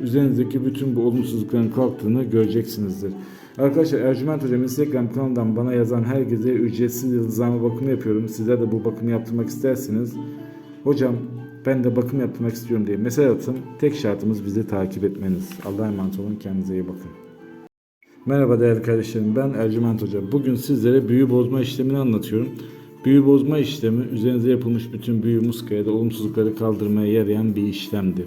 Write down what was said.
üzerinizdeki bütün bu olumsuzlukların kalktığını göreceksinizdir. Arkadaşlar Ercüment Hocam Instagram kanalından bana yazan herkese ücretsiz yıldızlama bakımı yapıyorum. Sizler de bu bakımı yaptırmak isterseniz hocam ben de bakım yaptırmak istiyorum diye mesaj atın. Tek şartımız bizi takip etmeniz. Allah'a emanet olun. Kendinize iyi bakın. Merhaba değerli kardeşlerim ben Ercüment Hoca. Bugün sizlere büyü bozma işlemini anlatıyorum. Büyü bozma işlemi üzerinize yapılmış bütün büyü muskaya da olumsuzlukları kaldırmaya yarayan bir işlemdir.